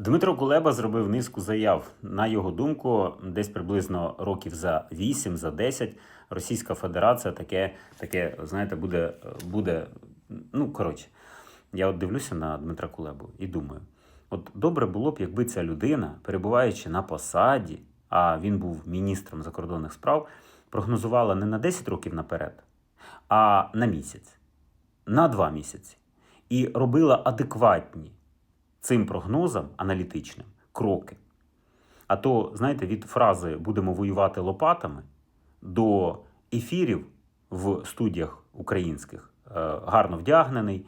Дмитро Кулеба зробив низку заяв. На його думку, десь приблизно років за 8, за 10 Російська Федерація таке, таке знаєте, буде, буде. Ну, коротше, я от дивлюся на Дмитра Кулебу і думаю: от добре було б, якби ця людина, перебуваючи на посаді, а він був міністром закордонних справ, прогнозувала не на 10 років наперед, а на місяць, на два місяці, і робила адекватні цим прогнозам аналітичним кроки. А то, знаєте, від фрази будемо воювати лопатами до ефірів в студіях українських е, гарно вдягнений,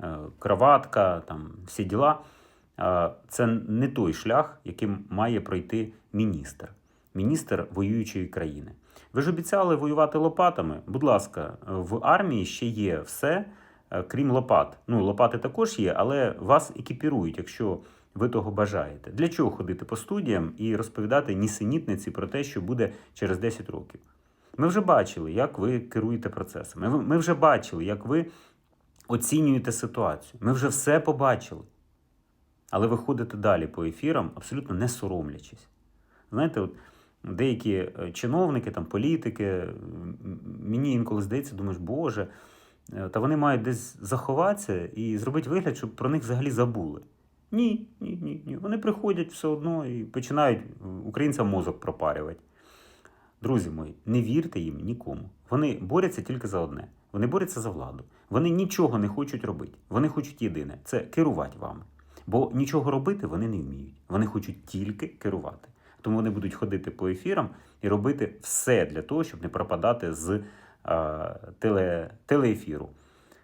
е, краватка, там всі діла. Е, Це не той шлях, яким має пройти міністр, міністр воюючої країни. Ви ж обіцяли воювати лопатами. Будь ласка, в армії ще є все, крім лопат. Ну, лопати також є, але вас екіпірують, якщо ви того бажаєте. Для чого ходити по студіям і розповідати нісенітниці про те, що буде через 10 років? Ми вже бачили, як ви керуєте процесами. Ми- вже бачили, як ви оцінюєте ситуацію. Ми вже все побачили. Але ви ходите далі по ефірам, абсолютно не соромлячись. Знаєте, от деякі е, чиновники, там, політики, мені інколи здається, думаєш, Боже, е, та вони мають десь заховатися і зробити вигляд, щоб про них взагалі забули. Ні, ні, ні, ні. Вони приходять все одно і починають е, українцям мозок пропарювати. Друзі мої, не вірте їм нікому. Вони борються тільки за одне. Вони борються за владу. Вони нічого не хочуть робити. Вони хочуть єдине це керувати вами. Бо нічого робити вони не вміють. Вони хочуть тільки керувати. Тому вони будуть ходити по ефірам і робити все для того, щоб не пропадати з е, теле, телеефіру.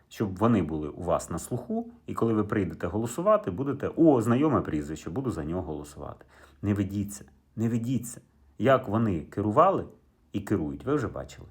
Щоб вони були у вас на слуху, і коли ви прийдете голосувати, будете о, знайоме прізвище, буду за нього голосувати. Не ведіться, не ведіться. Як вони керували і керують, ви вже бачили.